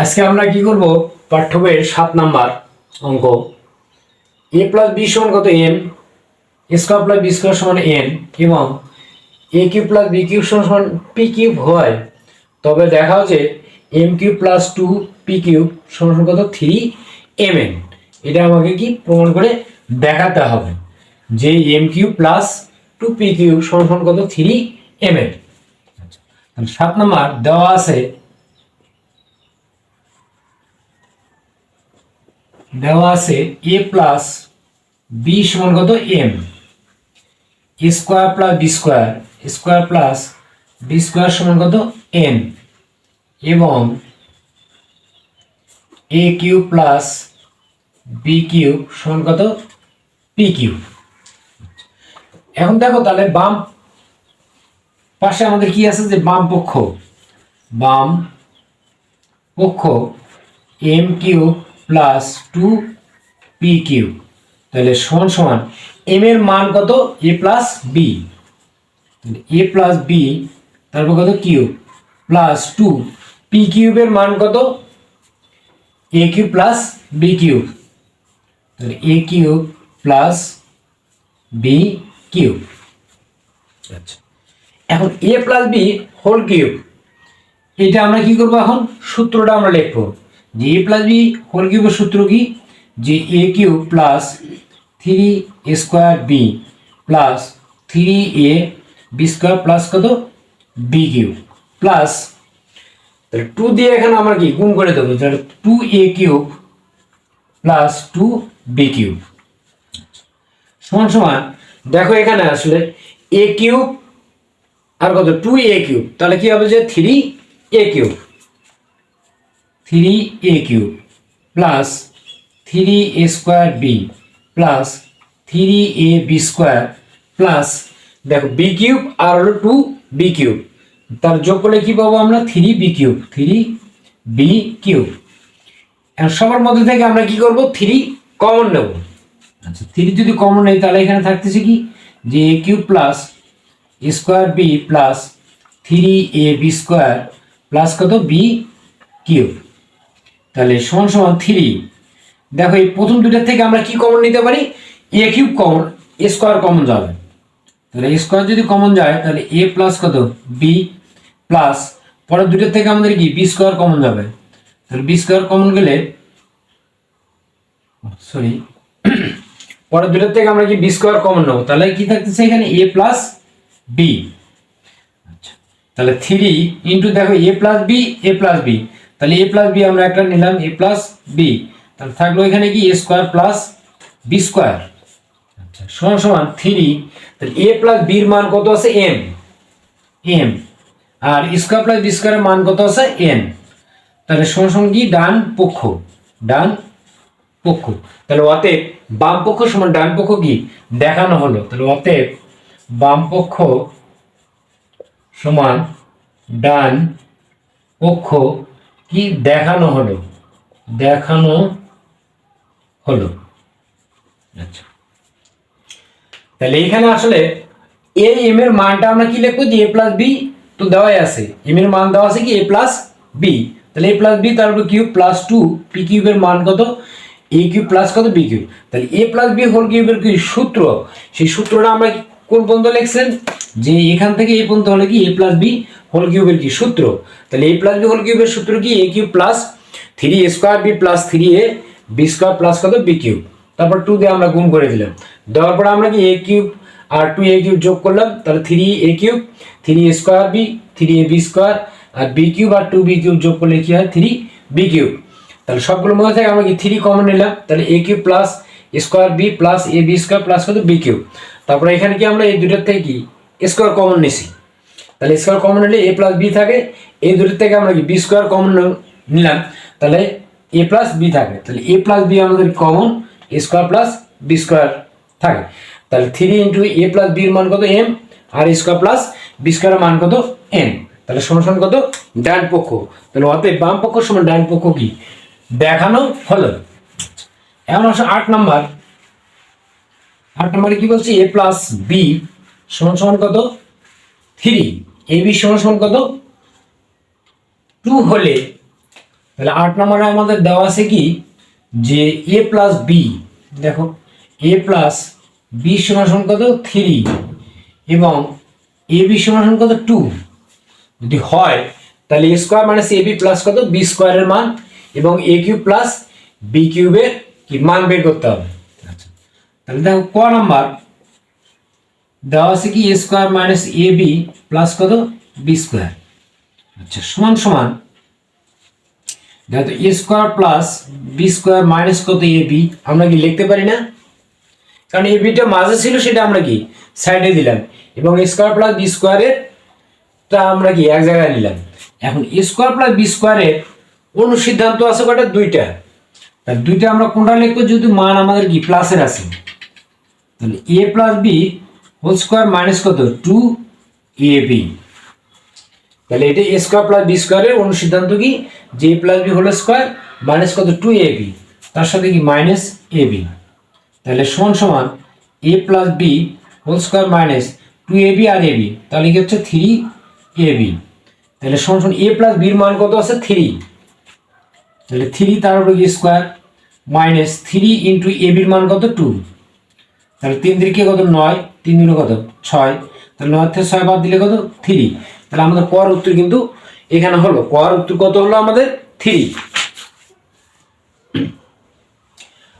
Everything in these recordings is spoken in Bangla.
আজকে আমরা কি করব? পাঠ্য বইয়ের সাত নাম্বার অঙ্ক। এ প্লাস বি সমান কত? M square plus B square সমান এন এবং A cube plus B cube সমান পি কিউব হয়। তবে দেখা হচ্ছে M cube plus two P cube সমান কত? থ্রি এম এন এটা আমাকে কি প্রমাণ করে দেখাতে হবে যে M cube plus two P cube সমান কত? থ্রি এম এন সাত নাম্বার দেওয়া আছে দেওয়া আছে এ প্লাস বি সমান কত M square plus B square square plus B square সমান কত এন এবং A cube plus B cube সমান কত পি কিউব এখন দেখো তাহলে বাম পাশে আমাদের কি আছে যে বাম পক্ষ? বাম পক্ষ M cube plus two P cube. তাহলে সমান সমান এম এর মান কত? A plus B A plus B তারপর কত? কিউব। প্লাস টু পি কিউবের মান কত? A cube plus B cube. তাহলে A cube plus B cube. আচ্ছা। এখন A plus B whole cube. এটা আমরা কি করব এখন? সূত্রটা আমরা লিখব। যে এ প্লাস বি হোল কিউবের সূত্র কি? যে A cube plus three square B plus three A B square plus কত? বি কিউব প্লাস টু দিয়ে এখানে আমরা কি গুণ করে দেবো? তাহলে two A cube plus two B cube সমান সমান, দেখো এখানে আসলে এ কিউব আর কত? টু এ কিউব তাহলে কি হবে যে? Three A cube three A cube plus three A square B plus three A B square plus, দেখো বি কিউব আর হলো টু বি কিউব। তার যোগ করলে কি পাবো আমরা? Three B cube, three B cube. সবার মধ্যে থেকে আমরা কি করব? থ্রি কমন নেব। আচ্ছা থ্রি যদি কমন নেই, তাহলে এখানে থাকতেছে কি? যে A cube plus square B plus three A B square plus কত? B cube. তাহলে সমান সমান থ্রি। দেখো এই প্রথম দুটার থেকে আমরা কি কমন নিতে পারি? A cube common A square common যাবে। তাহলে এ স্কোয়ার যদি কমন যায়, তাহলে এ প্লাস কত? বি প্লাস পরের দুটার থেকে আমাদের কি? বি স্কোয়ার কমন যাবে। তাহলে বি স্কোয়ার কমন গেলে সরি পরের দুটার থেকে আমরা কি বি স্কোয়ার কমন নেব? তাহলে কি থাকতেছে এখানে? এ প্লাস বি আচ্ছা তাহলে থ্রি ইন্টু দেখো A plus B A plus B তাহলে এ প্লাস বি আমরা একটা নিলাম এ প্লাস বি তাহলে থাকল এখানে কি A square plus B square আচ্ছা সমান সমান থ্রি তাহলে এ প্লাস বির মান কত আছে এম এম আর স্কোয়ার প্লাস বি স্কোয়ারের মান কত আছে এন তাহলে সমান সমান কি, ডান পক্ষ। ডান পক্ষ। তাহলে অতএব বাম পক্ষ সমান ডান পক্ষ কি, দেখানো হলো। তাহলে অতএব বাম পক্ষ সমান ডান পক্ষ কি দেখানো হলো? দেখানো হলো। আচ্ছা। তাহলে এখানে আসলে এ, এম এর মানটা আমরা কি লিখব যে এ প্লাস বি তো দেওয়াই আছে। এম এর মান দেওয়া আছে কি? এ প্লাস বি তাহলে এ প্লাস বি তারপর কিউব প্লাস টু পি কিউবের মান কত? এ কিউব প্লাস কত? B cube. তাহলে এ প্লাস বি হোল কিউবের কি সূত্র? সেই সূত্রটা আমরা কোন পর্যন্ত লিখছেন? যে এখান থেকে এই পর্যন্ত হলে কি? এ প্লাস বি হোল কিউবের কি? সূত্র। তাহলে এ প্লাস বি হোল কিউবের সূত্র কি? A cube plus three square B plus three A B square plus কত? বি কিউব তারপর টু দিয়ে আমরা গুণ করে দিলাম। দেওয়ার পরে আমরা কি এ কিউব আর টু এ কিউব যোগ করলাম? তাহলে three A cube three square B three A B square R B cube আর টু বি কিউব যোগ করলে কি হয়? থ্রি বি কিউব তাহলে সবগুলো মধ্যে থেকে, আমরা কি থ্রি কমন নিলাম। তাহলে A cube plus square B plus A B square plus কত? বি কিউব তারপরে এখানে কি আমরা এই দুটোর থেকে কি? স্কোয়ার কমন নিছি। তাহলে স্কোয়ার কমন নিলে এ প্লাস বি থাকে, এই দুটোর থেকে আমরা কি বি স্কোয়ার কমন নিলাম? তাহলে এ প্লাস বি থাকে। তাহলে এ প্লাস বি আমাদের common square plus B square থাকে। তাহলে থ্রি ইন্টু এ প্লাস বির মান কত এম আর স্কোয়ার প্লাস বি স্কোয়ারের মান কত এন তাহলে সমান কত? ডান পক্ষ। তাহলে অতএব বাম পক্ষ সমান ডান পক্ষ কি? দেখানো হলো। এখন আসো আট নাম্বার। আট নম্বরে কি বলছি? এ প্লাস বি সমান সমান কত? থ্রি এ বি সমান সমান কত? টু হলে, তাহলে আট নম্বরে আমাদের দেওয়া আছে কি? যে এ প্লাস বি দেখো এ প্লাস বি সমান সমান কত? থ্রি এবং এ বি সমান সমান কত? টু যদি হয়, তাহলে A square minus A B plus কত? বি স্কোয়ারের মান। এবং এ কিউব প্লাস বি কিউবের কি? মান বের করতে হবে। আচ্ছা। তাহলে দেখো, ক নাম্বার? দেওয়া আছে কি A square minus A B plus কত? বি স্কোয়ার আচ্ছা সমান সমান। দেখো A square plus B square minus কত এ বি আমরা কি লিখতে পারি না? কারণ এ বিটা মাঝে ছিল, সেটা আমরা কি? সাইডে দিলাম। এবং স্কোয়ার প্লাস বি স্কোয়ারের তা আমরা কি এক জায়গায় নিলাম। এখন স্কোয়ার প্লাস বি স্কোয়ারের অনুসিদ্ধান্ত আছে কটা দুইটা। দুইটা আমরা কোনটা লিখব? যেহেতু মান আমাদের কি? প্লাসের আছে। তাহলে A plus B whole square minus কত? Two A B. তাহলে এটা এ স্কোয়ার প্লাস বি স্কোয়ারের অন্য সিদ্ধান্ত কি? যে A plus B whole square minus কত? Two A B. তার সাথে কি মাইনাস এ বি? তাহলে সমান সমান A plus B whole square minus two A B R A B. তাহলে কি হচ্ছে? Three A B. তাহলে সমান সমান এ প্লাস বির মান কত আছে? থ্রি। তাহলে থ্রি তার উপরে কি square? Minus three into a বির মান কত? টু। তাহলে তিন দিকে কত? নয়। তিন দিনে কত? ছয়। তাহলে নয় থেকে ছয় বাদ দিলে কত? থ্রি তাহলে আমাদের পর উত্তর কিন্তু এখানে হলো। পর উত্তর কত হলো আমাদের? থ্রি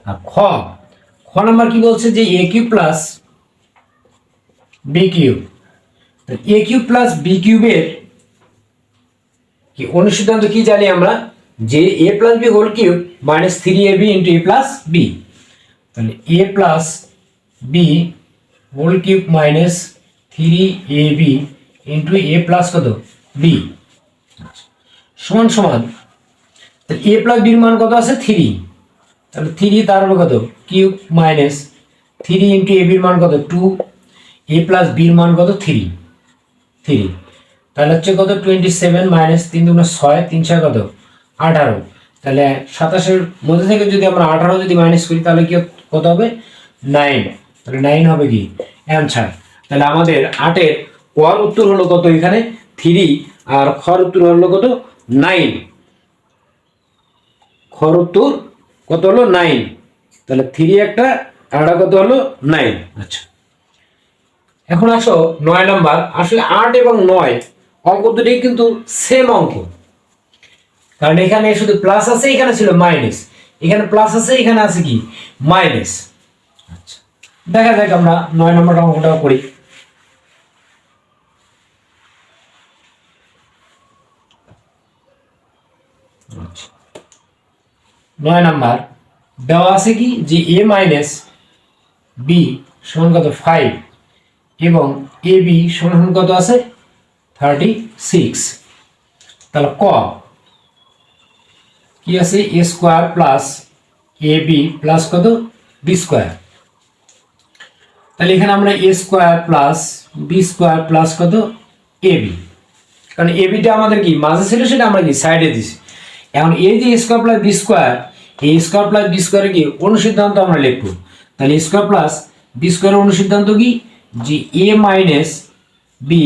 আর খ। খ নাম্বার কি বলছে যে a cube plus b cube. A cube plus b কিউবের কি অনুসিদ্ধান্ত কি জানি আমরা? যে a plus b whole cube minus three a b into a plus b তাহলে a plus b whole cube minus three a b into a plus কত? বি সমান সমান। তাহলে এ প্লাস বির মান কত আছে? থ্রি তাহলে থ্রি তার উপর কত? Cube minus three into a বির মান কত? টু এ প্লাস বির মান কত? থ্রি থ্রি তাহলে হচ্ছে কত? টোয়েন্টি সেভেন মাইনাস তিন দুগুণ ছয়, তিন ছয় কত? আঠারো। তাহলে সাতাশের মধ্যে থেকে যদি আমরা আঠারো যদি মাইনাস করি, তাহলে কি কত হবে? নাইন তাহলে নাইন হবে কি? অ্যান্সার তাহলে আমাদের আটের কর উত্তর হলো কত এখানে? থ্রি আর খর উত্তর হলো কত? নাইন খর উত্তর কত হলো? নাইন তাহলে থ্রি একটা, আর কত হলো? নাইন আচ্ছা। এখন আসো নয় নাম্বার। আসলে আট এবং নয় অঙ্ক দুটি কিন্তু সেম অঙ্ক। কারণ এখানে শুধু প্লাস আছে, এখানে ছিল মাইনাস এখানে প্লাস আছে, এখানে আছে কি? মাইনাস আচ্ছা। দেখা যাক আমরা নয় নম্বর অঙ্কটা করি। নয় নাম্বার, দেওয়া আছে কি যে এ মাইনাস বি সমান কত ফাইভ এবং এ বি সমান কত আছে? থার্টি সিক্স তাহলে ক? কি আছে? A square plus a b plus কত? বি স্কোয়ার তাহলে এখানে আমরা a square plus b square plus কত? এ বি কারণ এ বিটা আমাদের কি? মাঝে ছিল সেটা আমরা কি? সাইডে দিছি। এখন এই যে স্কোয়ার প্লাস বি স্কোয়ার এই স্কোয়ার প্লাস বি স্কোয়ারে কি অনুসিদ্ধান্ত আমরা লিখব। তাহলে স্কোয়ার প্লাস বি স্কোয়ারের অনুসিদ্ধান্ত কি? যে a minus b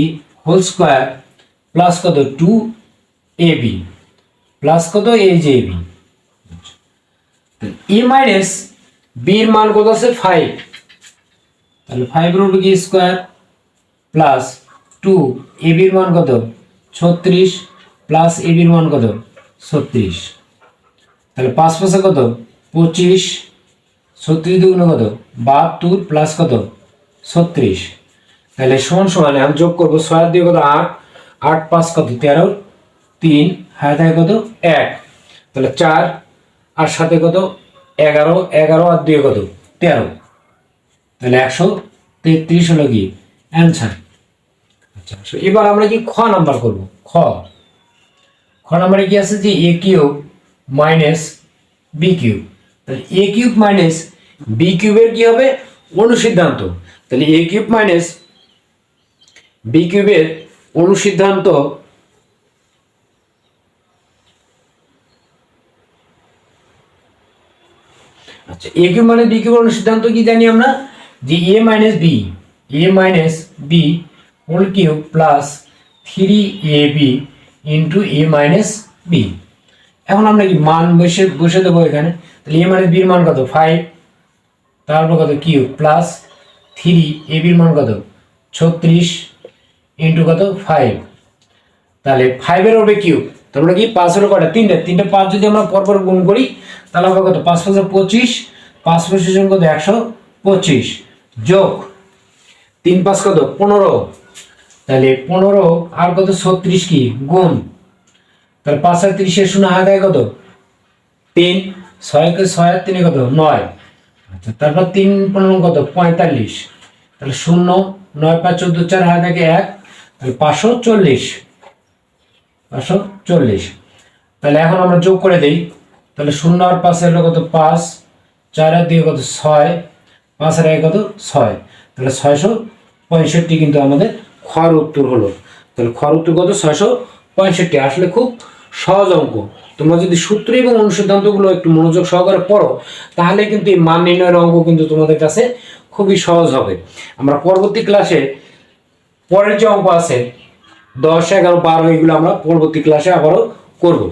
whole square plus কত? টু এ বি প্লাস কত? এ যে a b a minus b এর মান কত আছে? ফাইভ তাহলে ফাইভ রুট কি স্কোয়ার প্লাস টু এ বির মান কত? ছত্রিশ প্লাস এ বির মান কত? ছত্রিশ। তাহলে পাঁচ পাশে কত? পঁচিশ। ছত্রিশ দুগুণ কত? বাহাত্তর প্লাস কত? ছত্রিশ। তাহলে সমান সমান আমি যোগ করব ছয় দিয়ে কত? আট। আট পাঁচ কত? তেরো। তিন। হায় থাকে কত? এক। তাহলে চার। আর সাথে কত? এগারো। এগারো আর দুই কত? তেরো। তাহলে একশো তেত্রিশ হলো কি? অ্যান্সার আচ্ছা এবার আমরা কি খ নাম্বার করব? খ। খ নাম্বারে কি আছে যে a cube minus b cube? তাহলে এ কিউব মাইনাস বি কিউবের কি হবে? অনুসিদ্ধান্ত। তাহলে এ কিউব মাইনাস বি কিউবের অনুসিদ্ধান্ত আচ্ছা এ কিউব মানে বি কিউবের অনুসিদ্ধান্ত কি জানি আমরা? যে a minus b a minus b whole cube plus three a b into a minus b এখন আমরা কি মান বসে বসে দেবো এখানে? তাহলে এ মানে বির মান কত? ফাইভ তারপর কত? কিউ প্লাস থ্রি এ বির মান কত? ছত্রিশ ইন্টু কত? ফাইভ তাহলে ফাইভের হবে কিউ তারপরে কি পাঁচ হলো কটা? তিনটে। তিনটে পাঁচ যদি আমরা পরপর গুণ করি, তাহলে হবে কত? পাঁচ পাঁচশো পঁচিশ, পাঁচ পঁচিশ কত? একশো পঁচিশ। যোগ তিন পাঁচ কত? পনেরো। তাহলে পনেরো আর কত? ছত্রিশ কি? গুণ। তাহলে পাঁচ আর তিরিশে শূন্য হাতে কত? তিন। ছয় ছয় আর তিনে কত? নয়। আচ্ছা তারপর তিন পনেরো কত? পঁয়তাল্লিশ। তাহলে শূন্য, নয় পাঁচ চোদ্দ চার হাতে থাকে এক। তাহলে পাঁচশো চল্লিশ। পাঁচশো চল্লিশ। তাহলে এখন আমরা যোগ করে দিই। তাহলে শূন্য আর পাঁচ হলো কত? পাঁচ। চার আর দিয়ে কত? ছয়। পাঁচ আর এক কত? ছয়। তাহলে ছয়শো পঁয়ষট্টি কিন্তু আমাদের খর উত্তর হলো। তাহলে খর উত্তর কত? ছয়শো পঁয়ষট্টি। আসলে খুব সহজ অঙ্ক। তোমরা যদি সূত্র এবং অনুসিদ্ধান্তগুলো একটু মনোযোগ সহকারে পড়ো, তাহলে কিন্তু এই মান নির্ণয়ের অঙ্ক কিন্তু তোমাদের কাছে খুবই সহজ হবে। আমরা পরবর্তী ক্লাসে পরের যে অঙ্ক আছে, দশ, এগারো, বারো, এগুলো আমরা পরবর্তী ক্লাসে আবারও করব।